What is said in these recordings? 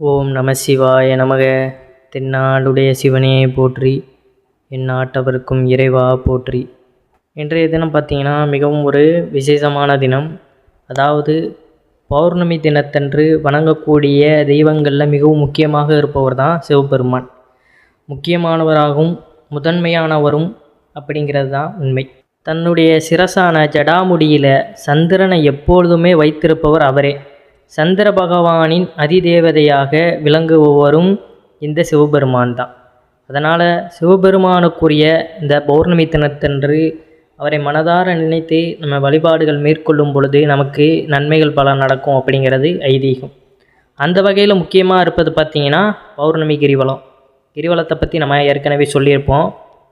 ஓம் நம சிவாய நமக. தென்னாடுடைய சிவனே போற்றி என் நாட்டவருக்கும் இறைவா போற்றி. இன்றைய தினம் பார்த்திங்கன்னா மிகவும் ஒரு விசேஷமான தினம். அதாவது பௌர்ணமி தினத்தன்று வணங்கக்கூடிய தெய்வங்களில் மிகவும் முக்கியமாக இருப்பவர் தான் சிவபெருமான். முக்கியமானவராகவும் முதன்மையானவரும் அப்படிங்கிறது தான் உண்மை. தன்னுடைய சிரசான ஜடாமுடியில் சந்திரனை எப்பொழுதுமே வைத்திருப்பவர் அவரே. சந்திர பகவானின் அதிதேவதையாக விளங்குபவரும் இந்த சிவபெருமான் தான் அதனால் சிவபெருமானுக்குரிய இந்த பௌர்ணமி தினத்தன்று அவரை மனதார நினைத்து நம்ம வழிபாடுகள் மேற்கொள்ளும் பொழுது நமக்கு நன்மைகள் பல நடக்கும் அப்படிங்கிறது ஐதீகம். அந்த வகையில் முக்கியமாக இருப்பது பார்த்திங்கன்னா பௌர்ணமி கிரிவலம். கிரிவலத்தை பற்றி நம்ம ஏற்கனவே சொல்லியிருப்போம்.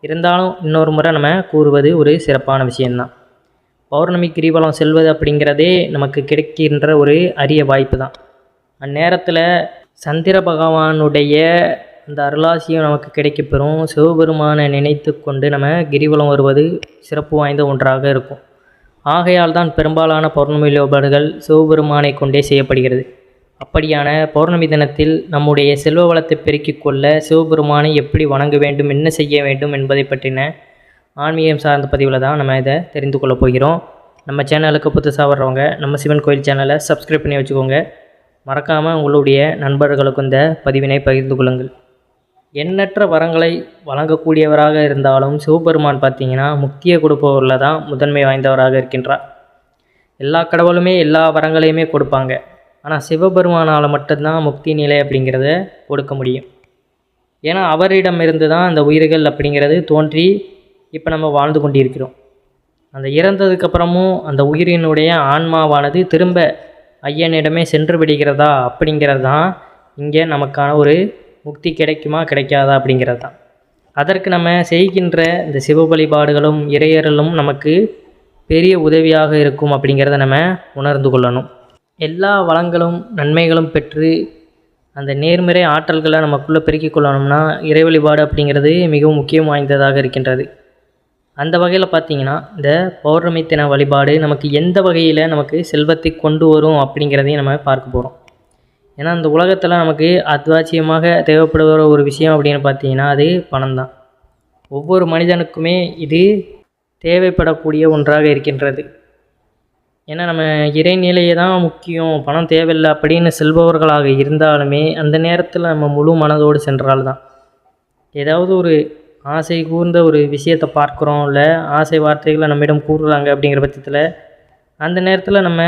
இருந்தாலும் இன்னொரு முறை நம்ம கூறுவது ஒரு சிறப்பான விஷயந்தான் பௌர்ணமி கிரிவலம் செல்வது அப்படிங்கிறதே நமக்கு கிடைக்கின்ற ஒரு அரிய வாய்ப்பு தான் அந்நேரத்தில் சந்திர பகவானுடைய அந்த அருளாசியும் நமக்கு கிடைக்கப்பெறும். சிவபெருமானை நினைத்து கொண்டு நம்ம கிரிவலம் வருவது சிறப்பு வாய்ந்த ஒன்றாக இருக்கும். ஆகையால் தான் பெரும்பாலான பௌர்ணமி வழிபாடுகள் சிவபெருமானை கொண்டே செய்யப்படுகிறது. அப்படியான பௌர்ணமி தினத்தில் நம்முடைய செல்வ வளத்தை பெருக்கிக் கொள்ள சிவபெருமானை எப்படி வணங்க வேண்டும் என்ன செய்ய வேண்டும் என்பதை பற்றின ஆன்மீகம் சார்ந்த பதிவில் தான் நம்ம இதை தெரிந்து கொள்ளப் போகிறோம். நம்ம சேனலுக்கு புதுசாக வர்றவங்க நம்ம சிவன் கோயில் சேனலை சப்ஸ்கிரைப் பண்ணி வச்சுக்கோங்க. மறக்காமல் உங்களுடைய நண்பர்களுக்கும் இந்த பதிவினை பகிர்ந்து கொள்ளுங்கள். எண்ணற்ற வரங்களை வழங்கக்கூடியவராக இருந்தாலும் சிவபெருமான் பார்த்தீங்கன்னா முக்தியை கொடுப்பவரில் தான் முதன்மை வாய்ந்தவராக இருக்கின்றார். எல்லா கடவுளுமே எல்லா வரங்களையுமே கொடுப்பாங்க. ஆனால் சிவபெருமானால் மட்டும்தான் முக்தி நிலை அப்படிங்கிறத கொடுக்க முடியும். ஏன்னா அவரிடமிருந்து தான் அந்த உயிர்கள் அப்படிங்கிறது தோன்றி இப்போ நம்ம வாழ்ந்து கொண்டிருக்கிறோம். அந்த இறந்ததுக்கப்புறமும் அந்த உயிரினுடைய ஆன்மாவானது திரும்ப ஐயனிடமே சென்று விடுகிறதா அப்படிங்கிறது தான் இங்கே நமக்கான ஒரு முக்தி கிடைக்குமா கிடைக்காதா அப்படிங்கிறது தான் அதற்கு நம்ம செய்கின்ற இந்த சிவ வழிபாடுகளும் இறையறலும் நமக்கு பெரிய உதவியாக இருக்கும் அப்படிங்கிறத நம்ம உணர்ந்து கொள்ளணும். எல்லா வளங்களும் நன்மைகளும் பெற்று அந்த நேர்மறை ஆற்றல்களை நமக்குள்ளே பெருக்கிக் கொள்ளணும்னா இறை வழிபாடு அப்படிங்கிறது மிகவும் முக்கியம் வாய்ந்ததாக இருக்கின்றது. அந்த வகையில் பார்த்திங்கன்னா இந்த பௌர்ணமி தின வழிபாடு நமக்கு எந்த வகையில் நமக்கு செல்வத்தை கொண்டு வரும் அப்படிங்கிறதையும் நம்ம பார்க்க போகிறோம் ஏன்னா இந்த உலகத்தில் நமக்கு அத்வாச்சியமாக தேவைப்படுகிற ஒரு விஷயம் அப்படின்னு பார்த்தீங்கன்னா அது பணம் தான் ஒவ்வொரு மனிதனுக்குமே இது தேவைப்படக்கூடிய ஒன்றாக இருக்கின்றது. ஏன்னா நம்ம இறைநிலையை தான் முக்கியம் பணம் தேவையில்லை அப்படின்னு செல்பவர்களாக இருந்தாலுமே அந்த நேரத்தில் நம்ம முழு மனதோடு சென்றால் தான் ஏதாவது ஒரு ஆசை கூர்ந்த ஒரு விஷயத்தை பார்க்குறோம் இல்லை ஆசை வார்த்தைகளை நம்மிடம் கூறுறாங்க அப்படிங்கிற பட்சத்தில் அந்த நேரத்தில் நம்ம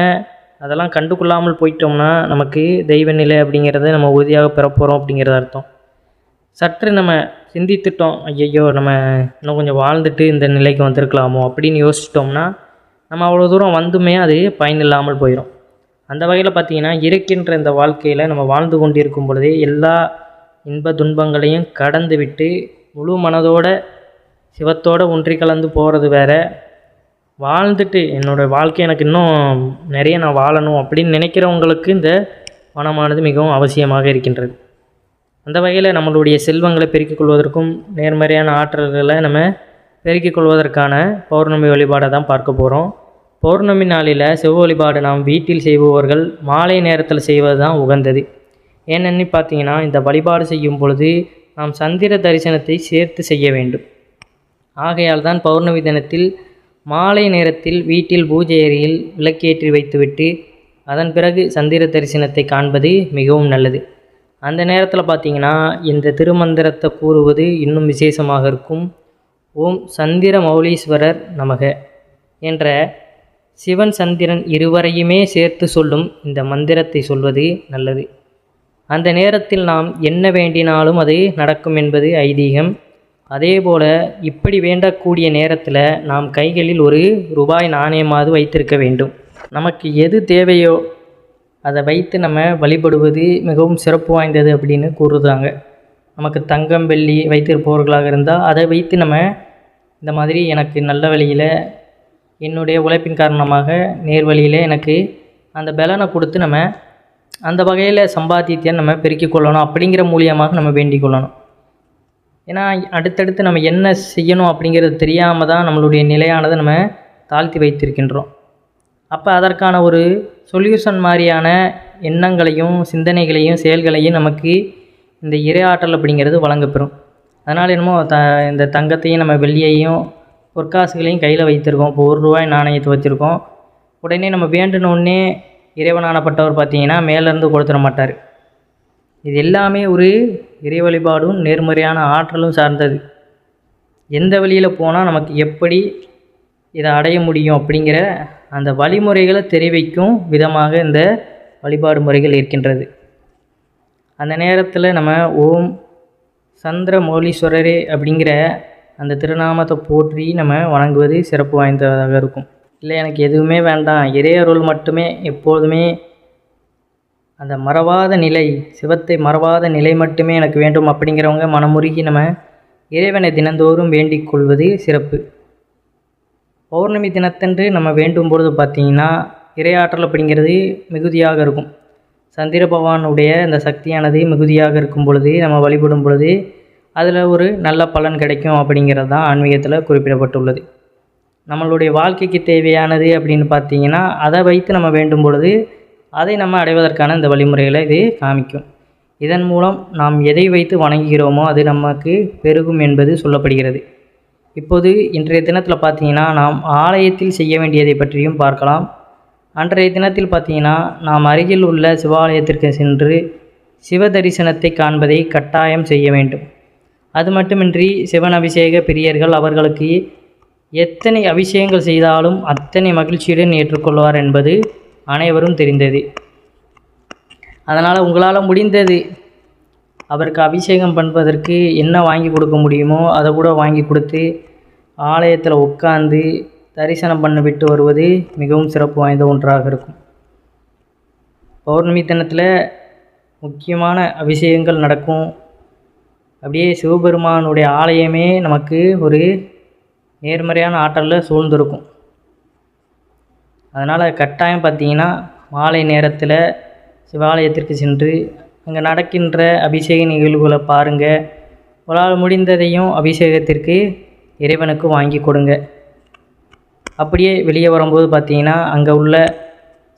அதெல்லாம் கண்டுகொள்ளாமல் போயிட்டோம்னா நமக்கு தெய்வ நிலை அப்படிங்கிறத நம்ம உறுதியாக பெறப்போகிறோம் அப்படிங்கிறது அர்த்தம். சற்று நம்ம சிந்தித்துட்டோம் ஐயையோ நம்ம இன்னும் கொஞ்சம் வாழ்ந்துட்டு இந்த நிலைக்கு வந்திருக்கலாமோ அப்படின்னு யோசிச்சிட்டோம்னா நம்ம அவ்வளோ தூரம் வந்துமே அது பயனில்லாமல் போயிடும் அந்த வகையில் பார்த்திங்கன்னா இருக்கின்ற இந்த வாழ்க்கையில் நம்ம வாழ்ந்து கொண்டிருக்கும் பொழுதே எல்லா இன்ப துன்பங்களையும் கடந்து விட்டு முழு மனதோட சிவத்தோடு ஒன்றி கலந்து போகிறது வேற. வாழ்ந்துட்டு என்னோடய வாழ்க்கை எனக்கு இன்னும் நிறைய நான் வாழணும் அப்படின்னு நினைக்கிறவங்களுக்கு இந்த பணமானது மிகவும் அவசியமாக இருக்கின்றது. அந்த வகையில் நம்மளுடைய செல்வங்களை பெருக்கிக் கொள்வதற்கும் நேர்மறையான ஆற்றல்களை நம்ம பெருக்கிக் கொள்வதற்கான பௌர்ணமி வழிபாடை தான் பார்க்க போகிறோம் பௌர்ணமி நாளில் சிவ வழிபாடு நாம் வீட்டில் செய்பவர்கள் மாலை நேரத்தில் செய்வது தான் உகந்தது. ஏனென்னு பார்த்தீங்கன்னா இந்த வழிபாடு செய்யும் பொழுது நாம் சந்திர தரிசனத்தை சேர்த்து செய்ய வேண்டும். ஆகையால் தான் பௌர்ணமி தினத்தில் மாலை நேரத்தில் வீட்டில் பூஜை அறையில் விளக்கேற்றி வைத்துவிட்டு அதன் பிறகு சந்திர தரிசனத்தை காண்பது மிகவும் நல்லது. அந்த நேரத்தில் பார்த்தீங்கன்னா இந்த திருமந்திரத்தை கூறுவது இன்னும் விசேஷமாக இருக்கும். ஓம் சந்திர மௌலீஸ்வரர் நமக என்ற சிவன் சந்திரன் இருவரையுமே சேர்த்து சொல்லும் இந்த மந்திரத்தை சொல்வது நல்லது. அந்த நேரத்தில் நாம் என்ன வேண்டினாலும் அது நடக்கும் என்பது ஐதீகம். அதேபோல் இப்படி வேண்டக்கூடிய நேரத்தில் நாம் கைகளில் ஒரு ரூபாய் நாணயமாவது வைத்திருக்க வேண்டும். நமக்கு எது தேவையோ அதை வைத்து நம்ம வழிபடுவது மிகவும் சிறப்பு வாய்ந்தது அப்படின்னு கூறுதாங்க நமக்கு தங்கம் வெள்ளி வைத்திருப்பவர்களாக இருந்தால் அதை வைத்து நம்ம இந்த மாதிரி எனக்கு நல்ல வழியில் என்னுடைய உழைப்பின் காரணமாக நேர் வழியில் எனக்கு அந்த பலனை கொடுத்து நம்ம அந்த வகையில் சம்பாத்தியத்தை நம்ம பெருக்கிக் கொள்ளணும் அப்படிங்கிற மூலியமாக நம்ம வேண்டிக் கொள்ளணும். ஏன்னா அடுத்தடுத்து நம்ம என்ன செய்யணும் அப்படிங்கிறது தெரியாமல் தான் நம்மளுடைய நிலையானதை நம்ம தாழ்த்தி வைத்திருக்கின்றோம். அப்போ அதற்கான ஒரு சொல்யூஷன் மாதிரியான எண்ணங்களையும் சிந்தனைகளையும் செயல்களையும் நமக்கு இந்த இறையாற்றல் அப்படிங்கிறது வழங்கப்பெறும். அதனால் என்னமோ த இந்த தங்கத்தையும் நம்ம வெள்ளியையும் பொற்காசுகளையும் கையில் வைத்திருக்கோம். இப்போ ஒரு ரூபாய் நாணயத்தை வச்சுருக்கோம். உடனே நம்ம வேண்டினோடனே இறைவனானப்பட்டவர் பார்த்தீங்கன்னா மேலேருந்து கொடுத்துட மாட்டார். இது எல்லாமே ஒரு இறை வழிபாடும் நேர்மறையான ஆற்றலும் சார்ந்தது. எந்த வழியில் போனால் நமக்கு எப்படி இதை அடைய முடியும் அப்படிங்கிற அந்த வழிமுறைகளை தெரிவிக்கும் விதமாக இந்த வழிபாடு முறைகள் இருக்கின்றது. அந்த நேரத்தில் நம்ம ஓம் சந்திரமௌலீஸ்வரரே அப்படிங்கிற அந்த திருநாமத்தை போற்றி நம்ம வணங்குவது சிறப்பு வாய்ந்ததாக இருக்கும். இல்லை எனக்கு எதுவுமே வேண்டாம். இறையருள் மட்டுமே எப்போதுமே அந்த மறவாத நிலை சிவத்தை மறவாத நிலை மட்டுமே எனக்கு வேண்டும் அப்படிங்கிறவங்க மனமுருகி நம்ம இறைவனை தினந்தோறும் வேண்டிக் கொள்வது சிறப்பு. பௌர்ணமி தினத்தன்று நம்ம வேண்டும் பொழுது பார்த்திங்கன்னா இறையாற்றல் அப்படிங்கிறது மிகுதியாக இருக்கும். சந்திர பகவானுடைய அந்த சக்தியானது மிகுதியாக இருக்கும் பொழுது நம்ம வழிபடும் பொழுது அதில் ஒரு நல்ல பலன் கிடைக்கும் அப்படிங்கிறது தான் ஆன்மீகத்தில் குறிப்பிடப்பட்டுள்ளது. நம்மளுடைய வாழ்க்கைக்கு தேவையானது அப்படின்னு பார்த்தீங்கன்னா அதை வைத்து நம்ம வேண்டும் பொழுது அதை நம்ம அடைவதற்கான இந்த வழிமுறைகளை இது காமிக்கும். இதன் மூலம் நாம் எதை வைத்து வணங்குகிறோமோ அது நமக்கு பெருகும் என்பது சொல்லப்படுகிறது. இப்போது இன்றைய தினத்தில் பார்த்தீங்கன்னா நாம் ஆலயத்தில் செய்ய வேண்டியதை பற்றியும் பார்க்கலாம். அன்றைய தினத்தில் பார்த்தீங்கன்னா நாம் அருகில் உள்ள சிவாலயத்திற்கு சென்று சிவ தரிசனத்தை காண்பதை கட்டாயம் செய்ய வேண்டும். அது மட்டுமின்றி சிவன் அபிஷேக பிரியர்கள் அவர்களுக்கு எத்தனை அபிஷேகங்கள் செய்தாலும் அத்தனை மகிழ்ச்சியுடன் ஏற்றுக்கொள்வார் என்பது அனைவரும் தெரிந்தது. அதனால் உங்களால் முடிந்தது. அவருக்கு அபிஷேகம் பண்ணுவதற்கு என்ன வாங்கி கொடுக்க முடியுமோ அதை கூட வாங்கி கொடுத்து ஆலயத்தில் உட்கார்ந்து தரிசனம் பண்ண விட்டு வருவது மிகவும் சிறப்பு வாய்ந்த ஒன்றாக இருக்கும். பௌர்ணமி தினத்தில் முக்கியமான அபிஷேகங்கள் நடக்கும். அப்படியே சிவபெருமானுடைய ஆலயமே நமக்கு ஒரு நேர்மறையான ஆற்றலில் சூழ்ந்திருக்கும். அதனால் கட்டாயம் பார்த்தீங்கன்னா மாலை நேரத்தில் சிவாலயத்திற்கு சென்று அங்கே நடக்கின்ற அபிஷேக நிகழ்வுகளை பாருங்கள் உங்களால் முடிந்ததையும் அபிஷேகத்திற்கு இறைவனுக்கு வாங்கி கொடுங்க. அப்படியே வெளியே வரும்போது பார்த்தீங்கன்னா அங்கே உள்ள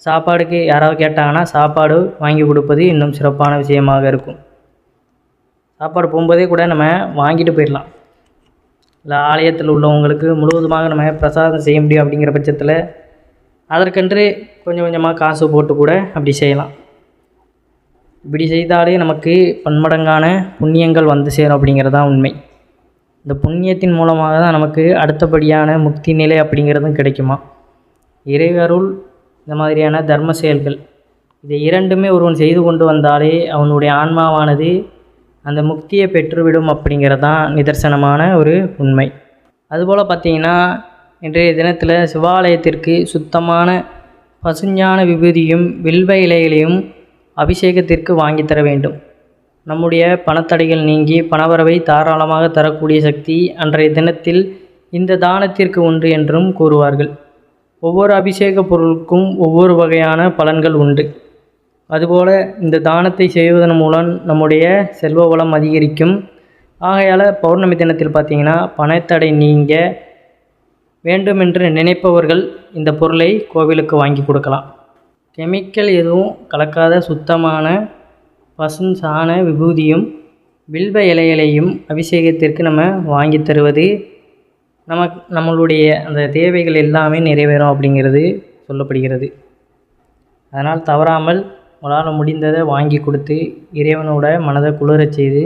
சாப்பாடுக்கு யாராவது கேட்டாங்கன்னா சாப்பாடு வாங்கி கொடுப்பது இன்னும் சிறப்பான விஷயமாக இருக்கும். சாப்பாடு போகும்போதே கூட நம்ம வாங்கிட்டு போயிடலாம். இல்லை ஆலயத்தில் உள்ளவங்களுக்கு முழுவதுமாக நம்ம பிரசாதம் செய்ய முடியும் அப்படிங்கிற பட்சத்தில் அதற்கென்று கொஞ்சம் கொஞ்சமாக காசு போட்டு கூட அப்படி செய்யலாம். இப்படி செய்தாலே நமக்கு பன்மடங்கான புண்ணியங்கள் வந்து சேரும் அப்படிங்கிறது தான் உண்மை. இந்த புண்ணியத்தின் மூலமாக தான் நமக்கு அடுத்தபடியான முக்தி நிலை அப்படிங்கிறதும் கிடைக்குமா? இறைவருள் இந்த மாதிரியான தர்ம செயல்கள் இதை இரண்டுமே ஒருவன் செய்து கொண்டு வந்தாலே அவனுடைய ஆன்மாவானது அந்த முக்தியை பெற்றுவிடும் அப்படிங்கிறதான் நிதர்சனமான ஒரு உண்மை. அதுபோல் பார்த்தீங்கன்னா இன்றைய தினத்தில் சிவாலயத்திற்கு சுத்தமான பசுஞான விபூதியும் வில்வ இலைகளையும் அபிஷேகத்திற்கு வாங்கித்தர வேண்டும். நம்முடைய பணத்தடைகள் நீங்கி பணவரவை தாராளமாக தரக்கூடிய சக்தி அன்றைய தினத்தில் இந்த தானத்திற்கு உண்டு என்றும் கூறுவார்கள். ஒவ்வொரு அபிஷேக பொருளுக்கும் ஒவ்வொரு வகையான பலன்கள் உண்டு. அதுபோல் இந்த தானத்தை செய்வதன் மூலம் நம்முடைய செல்வ வளம் அதிகரிக்கும். ஆகையால் பௌர்ணமி தினத்தில் பார்த்தீங்கன்னா பணத்தடை நீங்க வேண்டுமென்று நினைப்பவர்கள் இந்த பொருளை கோவிலுக்கு வாங்கி கொடுக்கலாம். கெமிக்கல் எதுவும் கலக்காத சுத்தமான பசும் சாண விபூதியும் வில்வ இலைகளையும் அபிஷேகத்திற்கு நம்ம வாங்கி தருவது நமக்கு நம்மளுடைய அந்த தேவைகள் எல்லாமே நிறைவேறும் அப்படிங்கிறது சொல்லப்படுகிறது. அதனால் தவறாமல் உங்களால் முடிந்ததை வாங்கி கொடுத்து இறைவனோட மனதை குளிரச் செய்து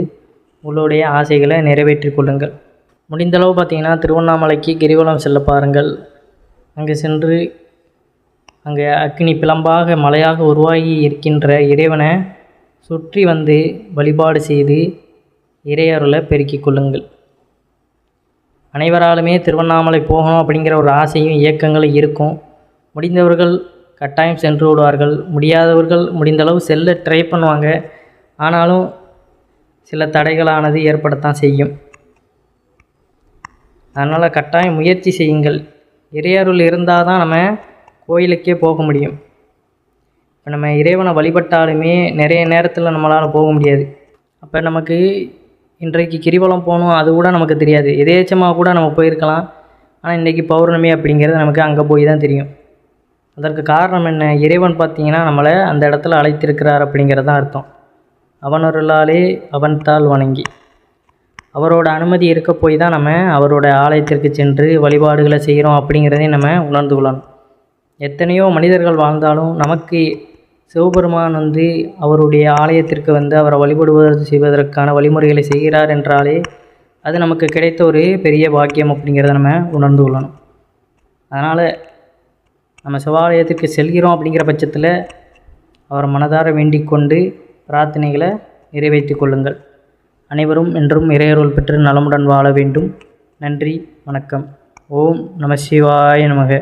உங்களுடைய ஆசைகளை நிறைவேற்றி கொள்ளுங்கள். முடிந்தளவு பார்த்தீங்கன்னா திருவண்ணாமலைக்கு கிரிவலம் செல்ல பாருங்கள். அங்கே சென்று அங்கே அக்னி பிளம்பாக மலையாக உருவாகி இருக்கின்ற இறைவனை சுற்றி வந்து வழிபாடு செய்து இறையருளை பெருக்கிக் கொள்ளுங்கள். அனைவராலுமே திருவண்ணாமலை போகணும் அப்படிங்கிற ஒரு ஆசையும் இயக்கங்களும் இருக்கும். முடிந்தவர்கள் கட்டாயம் சென்று விடுவார்கள். முடியாதவர்கள் முடிந்தளவு செல்ல ட்ரை பண்ணுவாங்க. ஆனாலும் சில தடைகளானது ஏற்படத்தான் செய்யும். அதனால் கட்டாயம் முயற்சி செய்யுங்கள். இறையருள் இருந்தால் தான் நம்ம கோயிலுக்கே போக முடியும். இப்போ நம்ம இறைவனை வழிபட்டாலுமே நிறைய நேரத்தில் நம்மளால் போக முடியாது. அப்போ நமக்கு இன்றைக்கு கிரிவலம் போகணும் அது கூட நமக்கு தெரியாது. எதேச்சமாக கூட நம்ம போயிருக்கலாம். ஆனால் இன்றைக்கி பௌர்ணமி அப்படிங்கிறது நமக்கு அங்கே போய் தான் தெரியும். அதற்கு காரணம் என்ன? இறைவன் பார்த்தீங்கன்னா நம்மளை அந்த இடத்துல அழைத்திருக்கிறார் அப்படிங்கிறது தான் அர்த்தம். அவனொருளாலே அவன் தாள் வணங்கி. அவரோட அனுமதி இருக்க போய் தான் நம்ம அவரோட ஆலயத்திற்கு சென்று வழிபாடுகளை செய்கிறோம் அப்படிங்கிறதையும் நம்ம உணர்ந்து கொள்ளணும். எத்தனையோ மனிதர்கள் வாழ்ந்தாலும் நமக்கு சிவபெருமான் வந்து அவருடைய ஆலயத்திற்கு வந்து அவரை வழிபடுவது செய்வதற்கான வழிமுறைகளை செய்கிறார் என்றாலே அது நமக்கு கிடைத்த ஒரு பெரிய பாக்கியம் அப்படிங்கிறத நம்ம உணர்ந்து கொள்ளணும். அதனால் நம்ம சிவாலயத்திற்கு செல்கிறோம் அப்படிங்கிற பட்சத்தில் அவர் மனதார வேண்டிக் கொண்டு பிரார்த்தனைகளை நிறைவேற்றி கொள்ளுங்கள். அனைவரும் என்றும் இறையருள் பெற்று நலமுடன் வாழ வேண்டும். நன்றி வணக்கம். ஓம் நம சிவாய நமக.